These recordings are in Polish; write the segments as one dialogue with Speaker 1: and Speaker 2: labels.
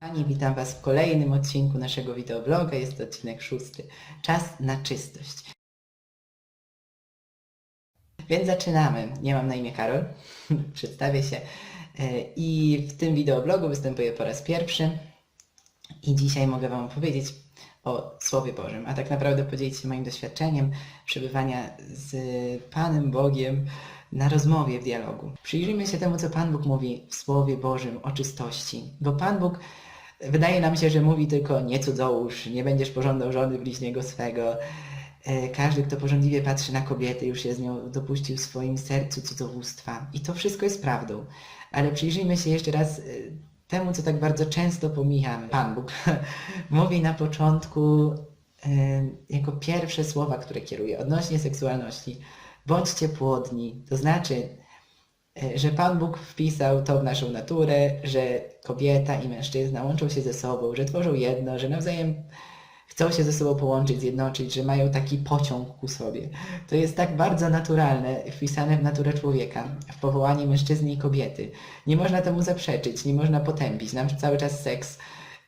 Speaker 1: Pani, witam Was w kolejnym odcinku naszego wideobloga. Jest to odcinek szósty. Czas na czystość. Więc zaczynamy. Ja mam na imię Karol. Przedstawię się. E, I w tym wideoblogu występuję po raz pierwszy. I dzisiaj mogę Wam opowiedzieć o Słowie Bożym, a tak naprawdę podzielić się moim doświadczeniem przebywania z Panem Bogiem na rozmowie, w dialogu. Przyjrzyjmy się temu, co Pan Bóg mówi w Słowie Bożym o czystości, bo Pan Bóg wydaje nam się, że mówi tylko nie cudzołóż, nie będziesz pożądał żony bliźniego swego. E, Każdy, kto pożądliwie patrzy na kobietę, już się z nią dopuścił w swoim sercu cudzowództwa. I to wszystko jest prawdą. Ale przyjrzyjmy się jeszcze raz e, temu, co tak bardzo często pomijamy. Pan Bóg mówi na początku e, jako pierwsze słowa, które kieruje odnośnie seksualności. Bądźcie płodni. To znaczy, że Pan Bóg wpisał to w naszą naturę, że kobieta i mężczyzna łączą się ze sobą, że tworzą jedno, że nawzajem chcą się ze sobą połączyć, zjednoczyć, że mają taki pociąg ku sobie. To jest tak bardzo naturalne, wpisane w naturę człowieka, w powołanie mężczyzny i kobiety. Nie można temu zaprzeczyć, nie można potępić. Nam cały czas seks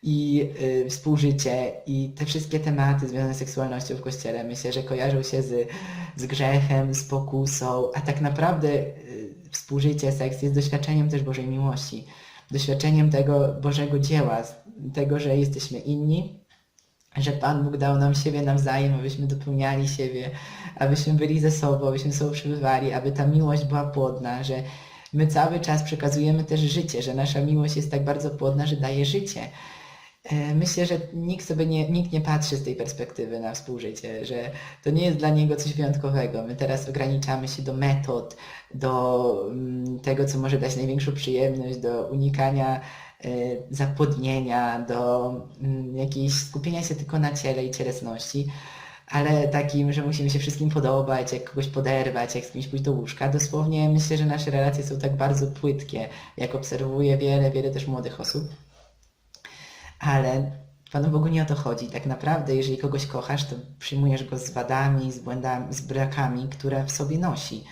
Speaker 1: i y, współżycie i te wszystkie tematy związane z seksualnością w Kościele myślę, że kojarzą się z, z grzechem, z pokusą, a tak naprawdę współżycie, seks jest doświadczeniem też Bożej miłości, doświadczeniem tego Bożego dzieła, tego, że jesteśmy inni, że Pan Bóg dał nam siebie nawzajem, abyśmy dopełniali siebie, abyśmy byli ze sobą, abyśmy sobą przebywali, aby ta miłość była płodna, że my cały czas przekazujemy też życie, że nasza miłość jest tak bardzo płodna, że daje życie. E, Myślę, że nikt sobie nie, nikt nie patrzy z tej perspektywy na współżycie, że to nie jest dla niego coś wyjątkowego. My teraz ograniczamy się do metod, do mm, tego, co może dać największą przyjemność, do unikania e, zapłodnienia, do mm, jakiejś skupienia się tylko na ciele i cielesności, ale takim, że musimy się wszystkim podobać, jak kogoś poderwać, jak z kimś pójść do łóżka. Dosłownie myślę, że nasze relacje są tak bardzo płytkie, jak obserwuję wiele, wiele też młodych osób. Ale Panu Bogu nie o to chodzi. Tak naprawdę, jeżeli kogoś kochasz, to przyjmujesz go z wadami, z błędami, z brakami, które w sobie nosi.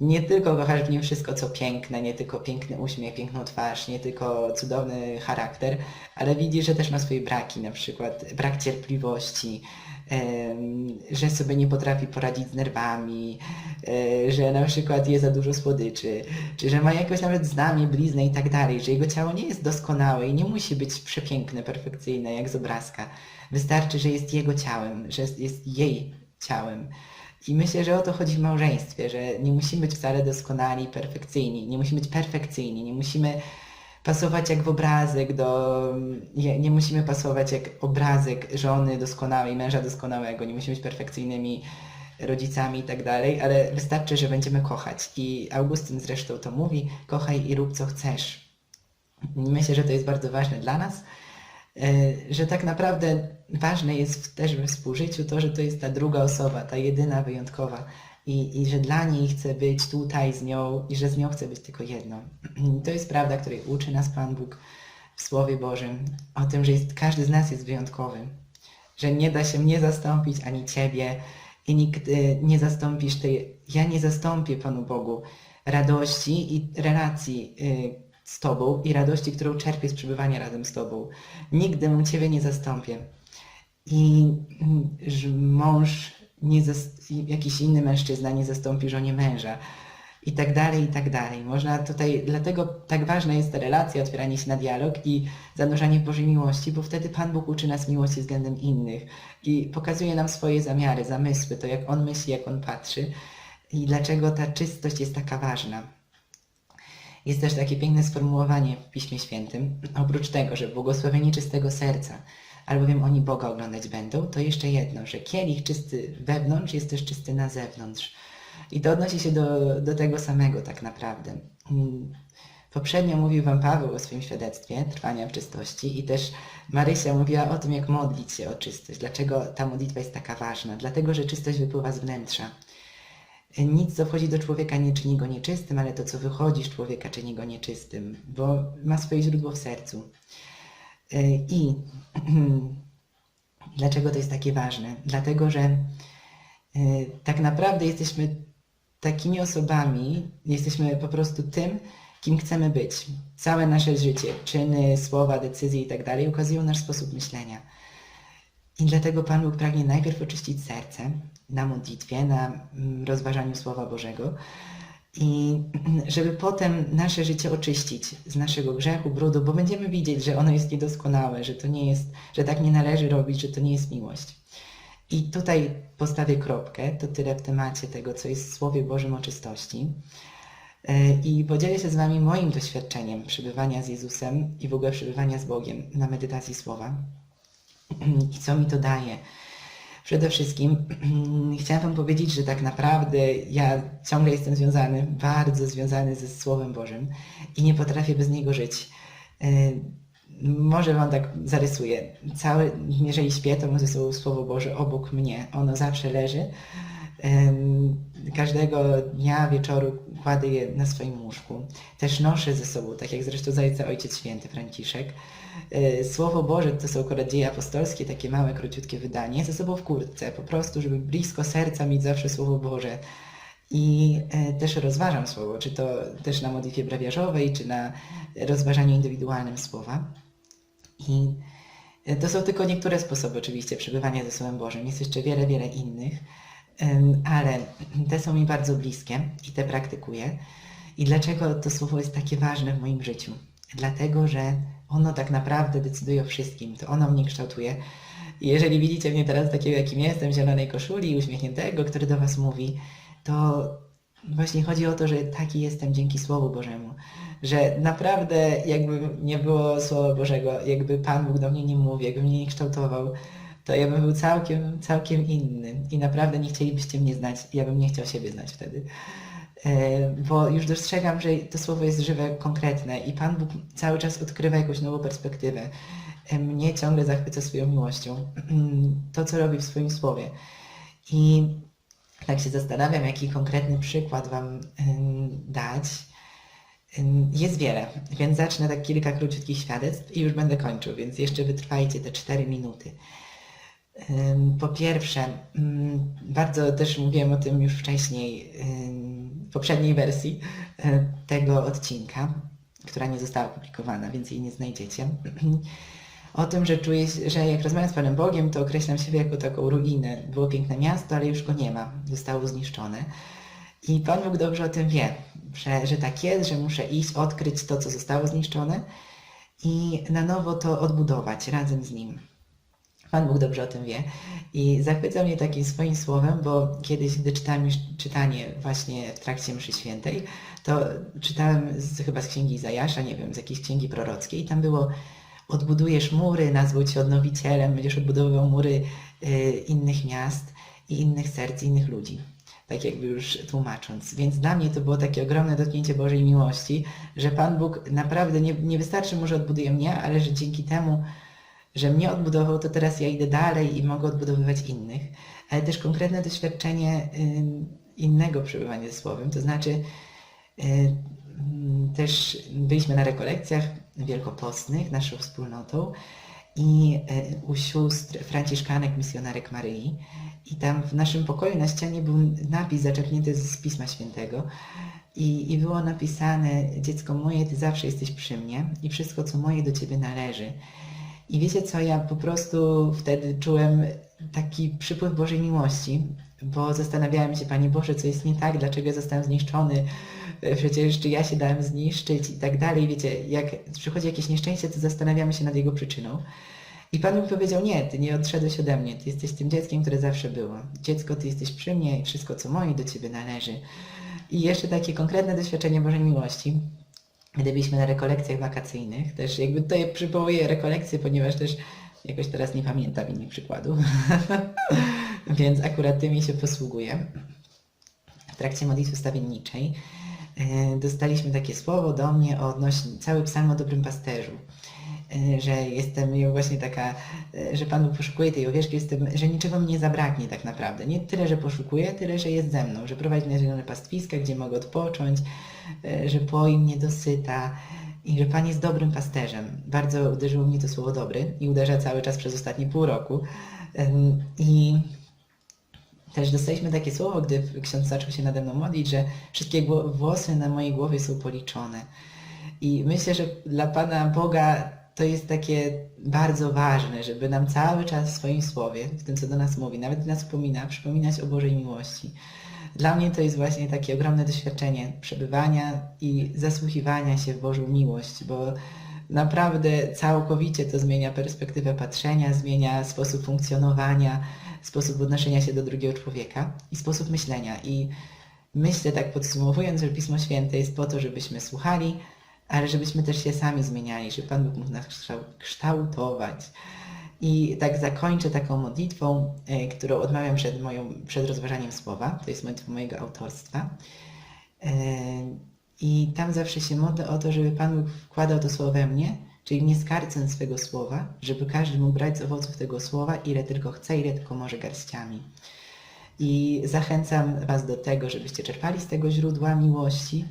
Speaker 1: Nie tylko kochasz w nim wszystko, co piękne, nie tylko piękny uśmiech, piękną twarz, nie tylko cudowny charakter, ale widzisz, że też ma swoje braki, na przykład brak cierpliwości, że sobie nie potrafi poradzić z nerwami, e, że na przykład je za dużo słodyczy, czy że ma jakoś nawet znamie, bliznę i tak dalej, że jego ciało nie jest doskonałe i nie musi być przepiękne, perfekcyjne, jak z obrazka. Wystarczy, że jest jego ciałem, że jest, jest jej ciałem. I myślę, że o to chodzi w małżeństwie, że nie musimy być wcale doskonali, perfekcyjni, nie musimy być perfekcyjni, nie musimy pasować jak w obrazek do... Nie, nie musimy pasować jak obrazek żony doskonałej, męża doskonałego, nie musimy być perfekcyjnymi rodzicami i tak dalej, ale wystarczy, że będziemy kochać. I Augustyn zresztą to mówi, kochaj i rób co chcesz. Myślę, że to jest bardzo ważne dla nas, e, że tak naprawdę ważne jest też we współżyciu to, że to jest ta druga osoba, ta jedyna, wyjątkowa i, i że dla niej chcę być tutaj z nią i że z nią chcę być tylko jedną. I to jest prawda, której uczy nas Pan Bóg w Słowie Bożym, o tym, że jest, każdy z nas jest wyjątkowy, że nie da się mnie zastąpić ani Ciebie i nikt y, nie zastąpisz tej, ja nie zastąpię Panu Bogu radości i relacji y, z Tobą i radości, którą czerpię z przebywania razem z Tobą. Nigdy Ciebie nie zastąpię. I mm, mąż, nie jakiś inny mężczyzna nie zastąpi żonie męża. I tak dalej, i tak dalej. Można tutaj, dlatego tak ważna jest ta relacja, otwieranie się na dialog i zanurzanie Bożej miłości, bo wtedy Pan Bóg uczy nas miłości względem innych i pokazuje nam swoje zamiary, zamysły, to jak On myśli, jak On patrzy i dlaczego ta czystość jest taka ważna. Jest też takie piękne sformułowanie w Piśmie Świętym. Oprócz tego, że błogosławieni czystego serca, albowiem oni Boga oglądać będą, to jeszcze jedno, że kielich czysty wewnątrz jest też czysty na zewnątrz. I to odnosi się do, do tego samego tak naprawdę. Poprzednio mówił Wam Paweł o swoim świadectwie trwania w czystości i też Marysia mówiła o tym, jak modlić się o czystość. Dlaczego ta modlitwa jest taka ważna? Dlatego, że czystość wypływa z wnętrza. Nic, co wchodzi do człowieka, nie czyni go nieczystym, ale to, co wychodzi z człowieka, czyni go nieczystym, bo ma swoje źródło w sercu. I dlaczego to jest takie ważne? Dlatego, że yy, tak naprawdę jesteśmy takimi osobami, jesteśmy po prostu tym, kim chcemy być. Całe nasze życie, czyny, słowa, decyzje i tak dalej ukazują nasz sposób myślenia. I dlatego Pan Bóg pragnie najpierw oczyścić serce na modlitwie, na mm, rozważaniu Słowa Bożego i żeby potem nasze życie oczyścić z naszego grzechu, brudu, bo będziemy widzieć, że ono jest niedoskonałe, że to nie jest, że tak nie należy robić, że to nie jest miłość. I tutaj postawię kropkę, to tyle w temacie tego, co jest w Słowie Bożym o czystości. E, I podzielę się z Wami moim doświadczeniem przebywania z Jezusem i w ogóle przebywania z Bogiem na medytacji Słowa. I co mi to daje? Przede wszystkim chciałam Wam powiedzieć, że tak naprawdę ja ciągle jestem związany, bardzo związany ze Słowem Bożym i nie potrafię bez niego żyć. E, Może Wam tak zarysuję. Cały, jeżeli śpię, to mam ze sobą Słowo Boże obok mnie. Ono zawsze leży. Każdego dnia, wieczoru kładę je na swoim łóżku. Też noszę ze sobą, tak jak zresztą zajca Ojciec Święty Franciszek. E, Słowo Boże to są akurat dzieje apostolskie, takie małe, króciutkie wydanie, ze sobą w kurtce, po prostu, żeby blisko serca mieć zawsze Słowo Boże. I e, też rozważam Słowo, czy to też na modlitwie brawiarzowej, czy na rozważaniu indywidualnym Słowa. I e, to są tylko niektóre sposoby oczywiście przebywania ze Słowem Bożym. Jest jeszcze wiele, wiele innych, ale te są mi bardzo bliskie i te praktykuję. I dlaczego to słowo jest takie ważne w moim życiu? Dlatego, że ono tak naprawdę decyduje o wszystkim. To ono mnie kształtuje. I jeżeli widzicie mnie teraz takiego, jakim jestem, w zielonej koszuli, uśmiechniętego, który do Was mówi, to właśnie chodzi o to, że taki jestem dzięki Słowu Bożemu. Że naprawdę jakby nie było Słowa Bożego, jakby Pan Bóg do mnie nie mówił, jakby mnie nie kształtował, to ja bym był całkiem, całkiem inny. I naprawdę nie chcielibyście mnie znać, ja bym nie chciał siebie znać wtedy. E, Bo już dostrzegam, że to słowo jest żywe, konkretne i Pan Bóg cały czas odkrywa jakąś nową perspektywę. E, Mnie ciągle zachwyca swoją miłością. To, co robi w swoim słowie. I tak się zastanawiam, jaki konkretny przykład Wam ym, dać. Jest wiele, więc zacznę tak kilka króciutkich świadectw i już będę kończył, więc jeszcze wytrwajcie te 4 minuty. Po pierwsze, ym, bardzo też mówiłem o tym już wcześniej, w poprzedniej wersji y, tego odcinka, która nie została opublikowana, więc jej nie znajdziecie. O tym, że czuję, że jak rozmawiam z Panem Bogiem, to określam siebie jako taką ruinę. Było piękne miasto, ale już go nie ma. Zostało zniszczone. I Pan Bóg dobrze o tym wie, że, że tak jest, że muszę iść, odkryć to, co zostało zniszczone i na nowo to odbudować razem z Nim. Pan Bóg dobrze o tym wie. I zachwyca mnie takim swoim słowem, bo kiedyś, gdy czytałem już czytanie właśnie w trakcie mszy świętej, to czytałem z, chyba z księgi Zajasza, nie wiem, z jakiejś księgi prorockiej i tam było odbudujesz mury, nazwą cię odnowicielem, będziesz odbudowywał mury y, innych miast i innych serc, innych ludzi. Tak jakby już tłumacząc. Więc dla mnie to było takie ogromne dotknięcie Bożej miłości, że Pan Bóg naprawdę nie, nie wystarczy mu, że odbuduje mnie, ale że dzięki temu, że mnie odbudował, to teraz ja idę dalej i mogę odbudowywać innych. Ale też konkretne doświadczenie innego przebywania ze Słowem, to znaczy y, mm, też byliśmy na rekolekcjach wielkopostnych naszą wspólnotą i y, u sióstr franciszkanek misjonarek Maryi i tam w naszym pokoju na ścianie był napis zaczerpnięty z Pisma Świętego i, i było napisane dziecko moje, ty zawsze jesteś przy mnie i wszystko co moje do ciebie należy. I wiecie co, ja po prostu wtedy czułem taki przypływ Bożej miłości, bo zastanawiałem się, Panie Boże, co jest nie tak, dlaczego ja zostałem zniszczony, przecież czy ja się dałem zniszczyć i tak dalej. Wiecie, jak przychodzi jakieś nieszczęście, to zastanawiamy się nad jego przyczyną. I Pan mi powiedział, nie, ty nie odszedłeś ode mnie, ty jesteś tym dzieckiem, które zawsze było. Dziecko, ty jesteś przy mnie i wszystko, co moje, do ciebie należy. I jeszcze takie konkretne doświadczenie Bożej miłości gdy byliśmy na rekolekcjach wakacyjnych, też jakby tutaj przywołuję rekolekcje, ponieważ też jakoś teraz nie pamiętam innych przykładów, więc akurat tymi się posługuję. W trakcie modlitwy stawienniczej e, dostaliśmy takie słowo do mnie odnośnie cały psalm o dobrym pasterzu. E, Że jestem właśnie taka, e, że Pan poszukuje tej owieczki, jestem, że niczego mi nie zabraknie tak naprawdę. Nie tyle, że poszukuje, tyle, że jest ze mną, że prowadzi na zielone pastwiska, gdzie mogę odpocząć, e, że poi mnie dosyta i że Pan jest dobrym pasterzem. Bardzo uderzyło mnie to słowo dobry i uderza cały czas przez ostatnie pół roku. I też dostaliśmy takie słowo, gdy ksiądz zaczął się nade mną modlić, że wszystkie włosy na mojej głowie są policzone. I myślę, że dla Pana Boga to jest takie bardzo ważne, żeby nam cały czas w swoim słowie, w tym co do nas mówi, nawet nas wspomina, przypominać o Bożej miłości. Dla mnie to jest właśnie takie ogromne doświadczenie przebywania i zasłuchiwania się w Bożą miłość, bo naprawdę całkowicie to zmienia perspektywę patrzenia, zmienia sposób funkcjonowania, sposób odnoszenia się do drugiego człowieka i sposób myślenia. I myślę tak podsumowując, że Pismo Święte jest po to, żebyśmy słuchali, ale żebyśmy też się sami zmieniali, żeby Pan Bóg mógł nas kształ- kształtować. I tak zakończę taką modlitwą, e, którą odmawiam przed, moją, przed rozważaniem słowa. To jest modlitwa mojego autorstwa. E, I tam zawsze się modlę o to, żeby Pan Bóg wkładał to słowo we mnie, czyli nie skarcąc swego słowa, żeby każdy mógł brać z owoców tego słowa, ile tylko chce, ile tylko może garściami. I zachęcam Was do tego, żebyście czerpali z tego źródła miłości,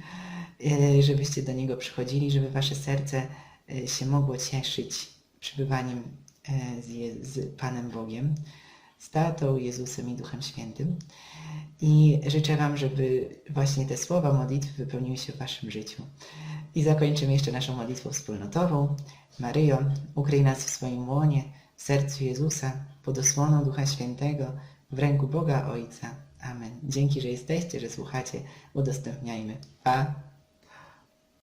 Speaker 1: żebyście do niego przychodzili, żeby Wasze serce e, się mogło cieszyć przebywaniem e, z, z Panem Bogiem, z Tatą, Jezusem i Duchem Świętym. I życzę Wam, żeby właśnie te słowa modlitwy wypełniły się w Waszym życiu. I zakończymy jeszcze naszą modlitwą wspólnotową. Maryjo, ukryj nas w swoim łonie, w sercu Jezusa, pod osłoną Ducha Świętego, w ręku Boga Ojca. Amen. Dzięki, że jesteście, że słuchacie. Udostępniajmy. Pa!